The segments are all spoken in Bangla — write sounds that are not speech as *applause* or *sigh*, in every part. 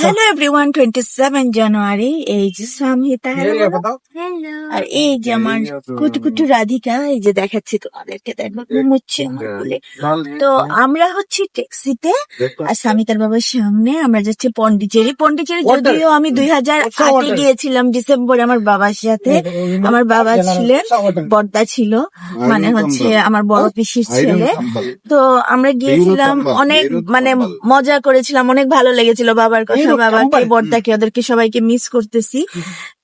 Hello everyone twenty seven January এই যে সামহিতা hello। আর এই যে আমার কুটু কুটু রাধিকা এই যে দেখাচ্ছি তোমাদেরকে দেখো ঘুমোচ্ছে আমার কোলে তো আমরা হচ্ছি ট্যাক্সিতে আর সামিতার বাবার সামনে আমরা যাচ্ছি পন্ডিচেরি। পন্ডিচেরি যদিও আমি দুই হাজার আটে গিয়েছিলাম ডিসেম্বরে আমার বাবার সাথে। আমার বাবা ছিলেন বর্দা ছিল মানে হচ্ছে আমার বড় পিসির ছেলে। তো আমরা গিয়েছিলাম অনেক মানে মজা করেছিলাম অনেক ভালো লেগেছিল বাবার কথা বাবাকে বর্দাকে ওদেরকে সবাইকে মিস করতেছি।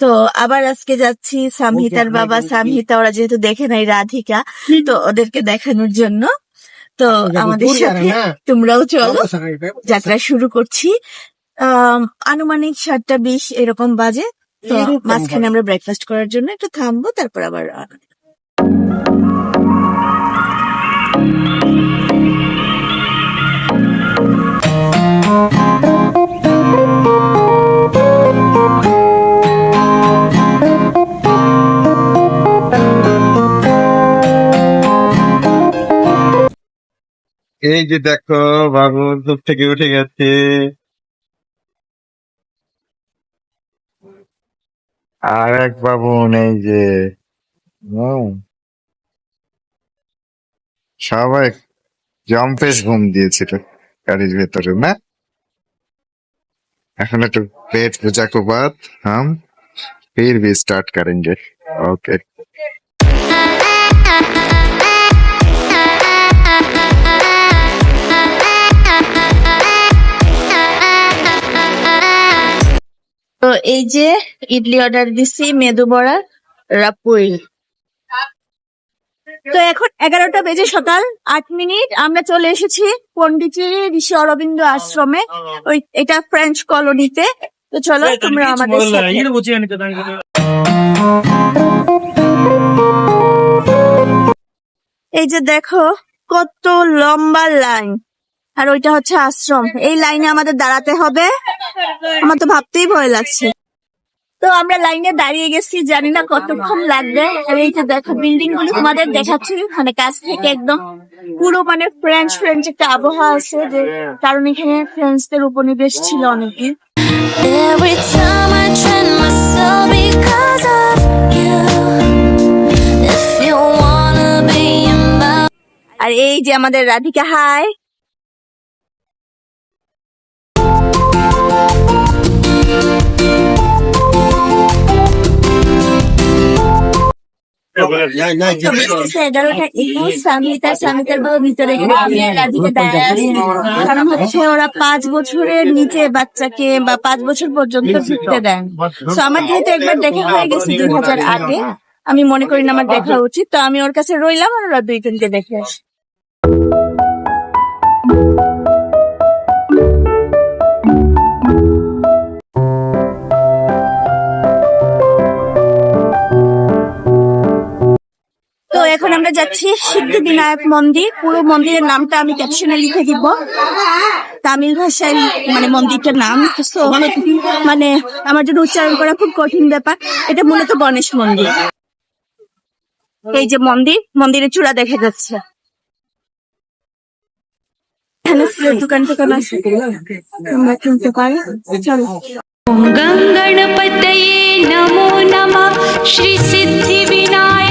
তো আবার আজকে যাচ্ছি সামহিতার বাবা। সামহিতা ওরা যেহেতু দেখে নাই রাধিকা তো ওদেরকে দেখানোর জন্য। তো আমাদের সাথে তোমরাও চলো। যাত্রা শুরু করছি। আনুমানিক সাতটা বিশ এরকম বাজে। তো মাঝখানে আমরা ব্রেকফাস্ট করার জন্য একটু থামবো তারপর আবার এই যে দেখো ভাঙন দূর থেকে উঠে গেছে। আর এক বাবুন এই যে। সবাই জম্পেশ ঘুম দিয়েছিল গাড়ির ভেতরে, না? এখন একটু পেট পূজা কুপাত হাম? ফির বি স্টার্ট করেন ওকে এই যে ইডলি অর্ডার দিছি মেদু বড়া রাপুই তো এখন এগারোটা বেজে সকাল আট মিনিট আমরা চলে এসেছি পন্ডিচেরি ঋষি অরবিন্দ আশ্রমে ওই এটা ফ্রেঞ্চ কলোনিতে তো চলো তোমরা আমাদের সাথে এই যে দেখো কত লম্বা লাইন আর ওইটা হচ্ছে আশ্রম। এই লাইনে আমাদের দাঁড়াতে হবে। আমার তো ভাবতেই ভয় লাগছে। তো আমরা লাইনে দাঁড়িয়ে গেছি জানি না কতক্ষণ লাগবে। আর এই যে দেখো বিল্ডিংগুলো তোমাদের দেখাচ্ছি মানে কাছ থেকে একদম পুরো মানে ফ্রেঞ্চ ফ্রেঞ্চ একটা আবহাওয়া আছে যে কারণ এখানে ফ্রেঞ্চদের উপনিবেশ ছিল অনেকদিন। Every time I train myself because of you. If you wanna be in my আর এই যে আমাদের রাধিকা হাই কারণ হচ্ছে ওরা পাঁচ বছরের নিচে বাচ্চাকে বা পাঁচ বছর পর্যন্ত ঢুকতে দেন তো আমার যেহেতু একবার দেখা হয়ে গেছে দুই হাজার আগে আমি মনে করি না আমার দেখা উচিত তো আমি ওর কাছে রইলাম আর ওরা দুই তিনটে দেখে আসি এখন আমরা যাচ্ছি সিদ্ধি বিনায়ক মন্দির পুরো মন্দিরের নামটা আমি ক্যাপশনে লিখে দিব তামিল ভাষায় মানে মন্দিরটার নাম So, মানে আমার জন্য উচ্চারণ করা খুব কঠিন ব্যাপার এটা মূলত গণেশ মন্দির এই যে মন্দির মন্দিরের চূড়া দেখা যাচ্ছে এখানে ফুলের দোকান টোকান আছে তোমরা কিনতে পারো চলো गङ्गणपतये नमो नमः श्रीसिद्धिविनायक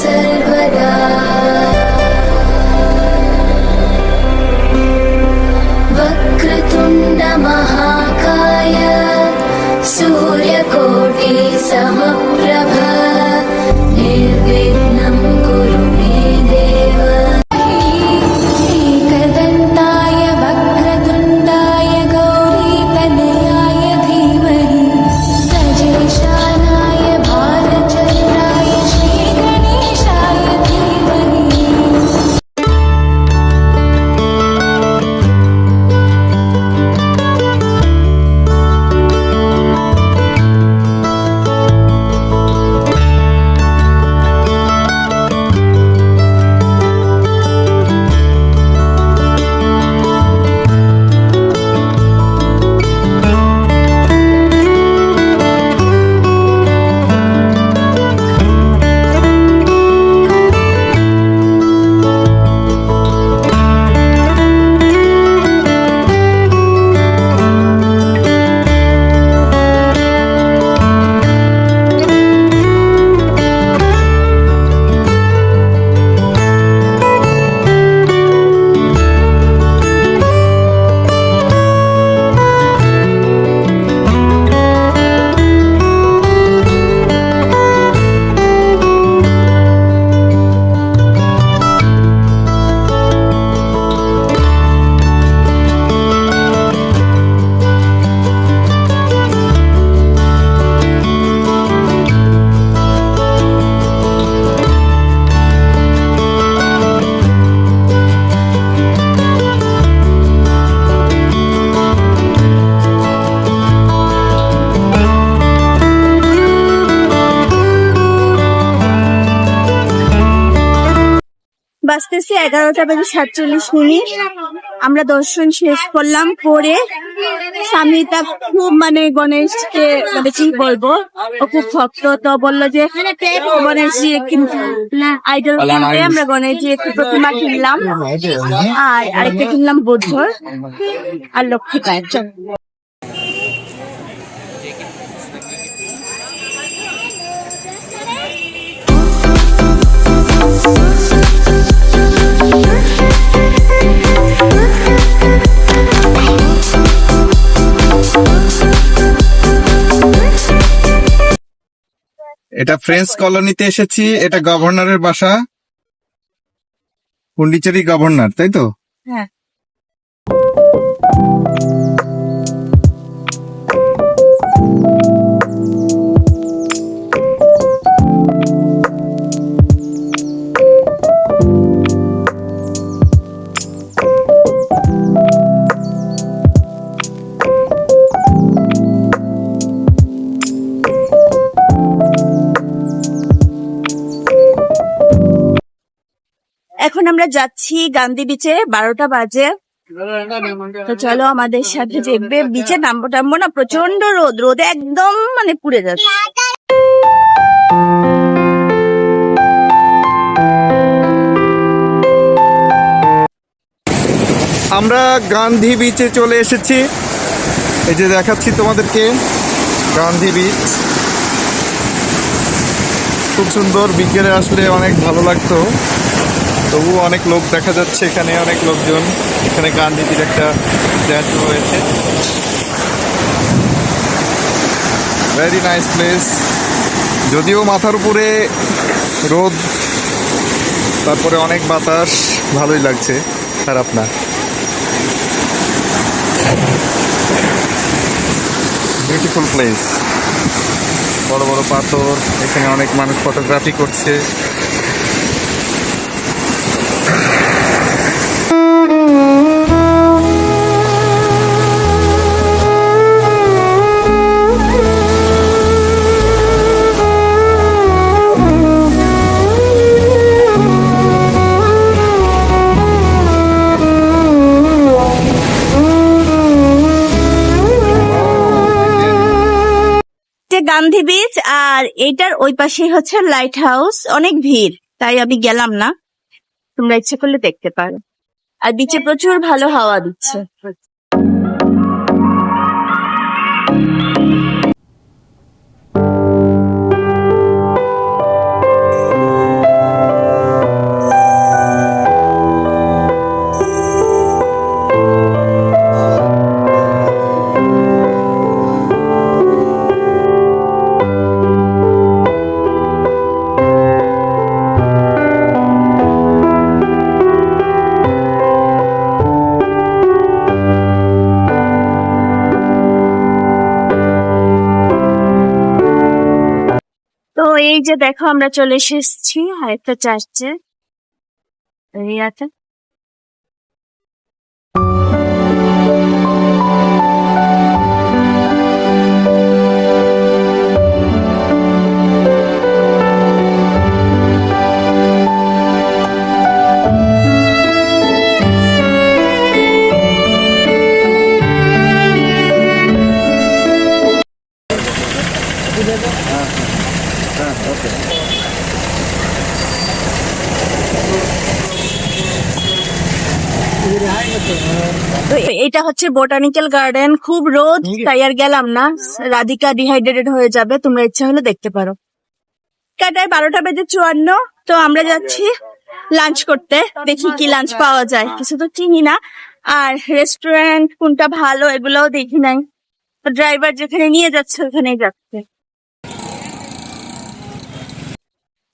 said বাঁচতেছে এগারোটা বেজে সাতচল্লিশ মিনিট। আমরা দর্শন শেষ করলাম করে স্বামীটা খুব মানে গণেশকে মানে কি বলব ও খুব ভক্ত তো বলল যে গণেশজি কিন্তু আইডল আমরা গণেশজি একটু প্রতিমা কিনলাম। আর আরেকটা কিনলাম বুদ্ধর আর লক্ষ্মীকায় এটা ফ্রেঞ্চ কলোনিতে এসেছি এটা গভর্নরের বাসা। পন্ডিচেরি গভর্নর তাই তো? হ্যাঁ। যাচ্ছি গান্ধী বিচে বারোটা বাজে। তো চলো আমাদের সাথে দেখবে বিচে নামবো টামবো না প্রচণ্ড রোদ, রোদে একদম মানে পুড়ে যাচ্ছে। আমরা গান্ধী বিচে চলে এসেছি। এই যে দেখাচ্ছি তোমাদেরকে, গান্ধী বিচ খুব সুন্দর, বিকেলে আসলে অনেক ভালো লাগতো। তবু অনেক লোক দেখা যাচ্ছে এখানে, অনেক লোকজন। এখানে গান্ধীজির একটা স্ট্যাচু রয়েছে। ভেরি নাইস প্লেস যদিও মাথার উপরে রোদ, তারপরে অনেক বাতাস, ভালোই লাগছে। খারাপ না বিউটিফুল প্লেস বড় বড় পাথর, এখানে অনেক মানুষ ফটোগ্রাফি করছে। গান্ধী বিচ আর এইটার ওই পাশে হচ্ছে লাইট হাউস অনেক ভিড় তাই আমি গেলাম না। তোমরা ইচ্ছে করলে দেখতে পারো। আর বিচে প্রচুর ভালো হাওয়া দিচ্ছে। এই যে দেখো আমরা চলে এসেছি হয়তো চার্চে এরিয়াতে তো এটা হচ্ছে বোটানিক্যাল গার্ডেন খুব রোদ তাই আর গেলাম না। রাধিকা ডিহাইড্রেটেড হয়ে যাবে তোমরা ইচ্ছা হলে দেখতে পারো। কাটায় বারোটা বেজে চুয়ান্ন তো আমরা যাচ্ছি লাঞ্চ করতে। দেখি কি লাঞ্চ পাওয়া যায়। কিছু তো চিনি না। আর রেস্টুরেন্ট কোনটা ভালো এগুলোও দেখি নাই। ড্রাইভার যেখানে নিয়ে যাচ্ছে ওখানেই যাচ্ছে।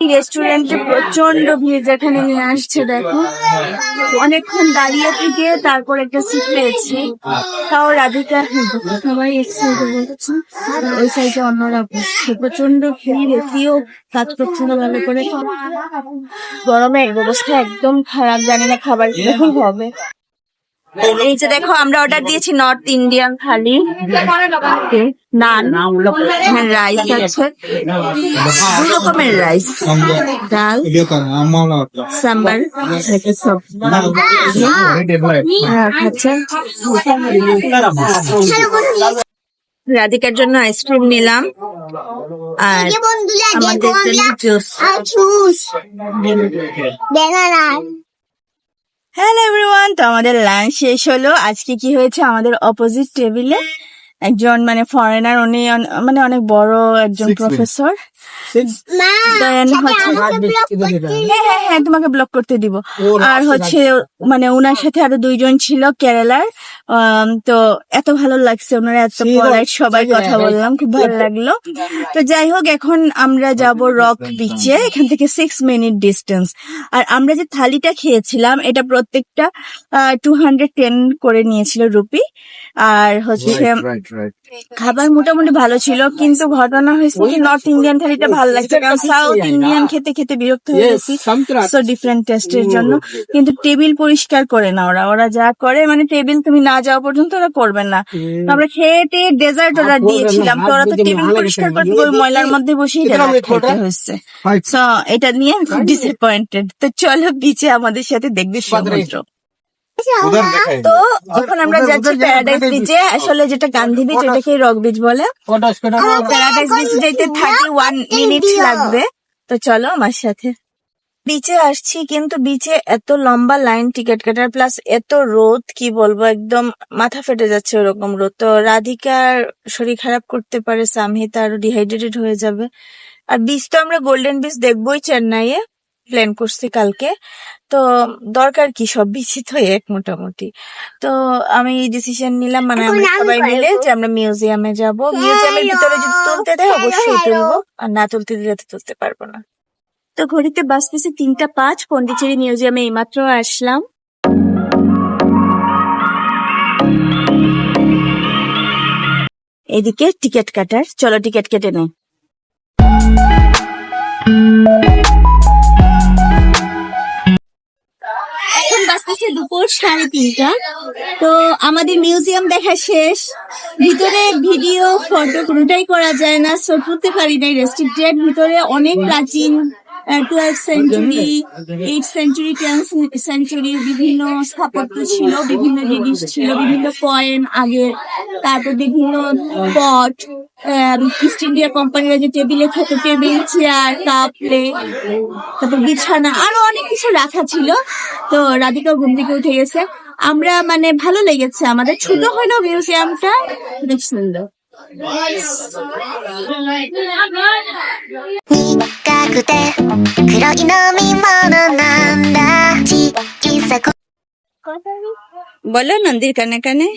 রেস্টুরেন্টে প্রচণ্ড ভিড় যেখানে নিয়ে আসছে, দেখো। অনেকক্ষণ দাঁড়িয়ে থেকে তারপর একটা সিট পেয়েছি। তাও রাধিকা সবাই এক্সাইটেড বলতেছে ওই সাইডে অন্যরা বসছে। প্রচণ্ড ভিড়, এসিও কাজ করছে না ভালো করে। গরমে অবস্থা একদম খারাপ, জানি না খাবার কীরকম হবে। এই যে দেখো আমরা অর্ডার দিয়েছি নর্থ ইন্ডিয়ান থালি। নান। হ্যাঁ রাইস আছে। দু রকমের রাইস ডাল সাম্বার রাধিকার জন্য আইসক্রিম নিলাম। আর আমাদের জন্য জুস হ্যালো এভরিওয়ান তো আমাদের লাঞ্চ শেষ হলো। আজকে কি হয়েছে? আমাদের অপোজিট টেবিলে একজন মানে ফরেনার উনি অন- মানে অনেক বড় একজন Six প্রফেসর হ্যাঁ হ্যাঁ হ্যাঁ তোমাকে ব্লক করতে দিব। আর হচ্ছে মানে ওনার সাথে আরও দুইজন ছিল কেরালার। তো এত ভালো লাগছে ওনারা এত পলাইট সবাই কথা বললাম খুব ভালো *laughs* লাগল। তো যাই হোক এখন আমরা যাব রক বিচে এখান থেকে সিক্স মিনিট ডিস্টেন্স আর আমরা যে থালিটা খেয়েছিলাম এটা প্রত্যেকটা টু হান্ড্রেড টেন করে নিয়েছিল রুপি। আর হচ্ছে খাবার মোটামুটি ভালো ছিল কিন্তু ঘটনা হয়েছে কি নর্থ ইন্ডিয়ান থালিটা ভালো লাগছে কারণ সাউথ ইন্ডিয়ান খেতে খেতে বিরক্ত হয়ে গেছি। সো ডিফারেন্ট টেস্টের জন্য। কিন্তু টেবিল পরিষ্কার করে না ওরা। ওরা যা করে মানে টেবিল তুমি না যাওয়া পর্যন্ত ওরা করবে না। আমরা খেয়ে ডেজার্ট অর্ডার দিয়েছিলাম। তো ওরা তো টেবিল পরিষ্কার করতে ওই ময়লার মধ্যে বসেই ডেজার্ট হয়েছে। সো এটা নিয়ে ডিসঅ্যাপয়েন্টেড তো চলো বিচে আমাদের সাথে দেখবে সমুদ্র। তো এখন আমরা যাচ্ছি প্যারাডাইস বিচে আসলে যেটা গান্ধী বিচ ওটাকে রক বিচ বলে। প্যারাডাইস বিচ যেতে থার্টি ওয়ান মিনিট লাগবে। তো চলো আমার সাথে। বিচে আসছি কিন্তু বিচে এত লম্বা লাইন টিকিট কাটার প্লাস এত রোদ কি বলব একদম মাথা ফেটে যাচ্ছে ওরকম রোদ। তো রাধিকার শরীর খারাপ করতে পারে সামহিতা আরও ডিহাইড্রেটেড হয়ে যাবে। আর বিচ তো আমরা গোল্ডেন বিচ দেখবোই চেন্নাইয়ে প্ল্যান করছি কালকে। তো দরকার কি সব? বিচই হয়ে এক মোটামুটি। তো আমি এই ডিসিশন নিলাম মানে আমরা সবাই মিলে যে আমরা মিউজিয়ামে যাব। মিউজিয়ামের ভিতরে যদি তুলতে দেয় অবশ্যই তুলবো। আর না তুলতে দিলে তো তুলতে পারব না। তো ঘড়িতে বাজতেছে তিনটা পাঁচ পন্ডিচেরি মিউজিয়ামে এইমাত্র আসলাম। এদিকে টিকিট কাটার। চলো টিকিট কেটে নেই। বাজতেছে দুপুর সাড়ে তিনটা। তো আমাদের মিউজিয়াম দেখা শেষ। ভিতরে ভিডিও, ফটো কোনোটাই করা যায় না। সো তুলতে পারি নাই। রেস্ট্রিক্টেড ভিতরে অনেক প্রাচীন twelve century eight century ten century বিভিন্ন স্থাপত্য ছিল, বিভিন্ন জিনিস ছিল, বিভিন্ন কয়েন আগে তারপর বিভিন্ন পট ইস্ট ইন্ডিয়া কোম্পানির যে টেবিলে থাকে টেবিল চেয়ার কাপ প্লেট তারপর বিছানা, আরও অনেক কিছু রাখা ছিল। তো রাধিকা ঘুম থেকে উঠে গেছে। আমরা মানে ভালো লেগেছে আমাদের। ছোট হলো মিউজিয়ামটা অনেক সুন্দর। বলো নন্দীর কানে কানে।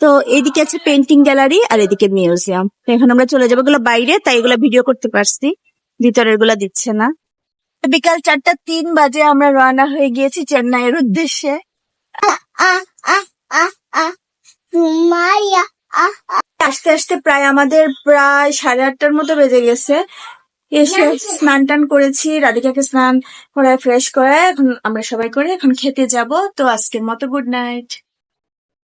তো এদিকে আছে পেন্টিং গ্যালারি আর এদিকে মিউজিয়াম এখন আমরা চলে যাব এগুলো বাইরে, তাই এগুলো ভিডিও করতে পারছি। ভিতরেরগুলা দিচ্ছে না। বিকাল চারটা তিন বাজে আমরা রওনা হয়ে গিয়েছি চেন্নাইয়ের উদ্দেশ্যে। আস্তে আস্তে প্রায় আমাদের প্রায় সাড়ে আটটার মতো বেজে গেছে। এসে স্নান টান করেছি রাধিকাকে স্নান করায় ফ্রেশ করায় এখন আমরা সবাই করে এখন খেতে যাব। তো আজকের মতো গুড নাইট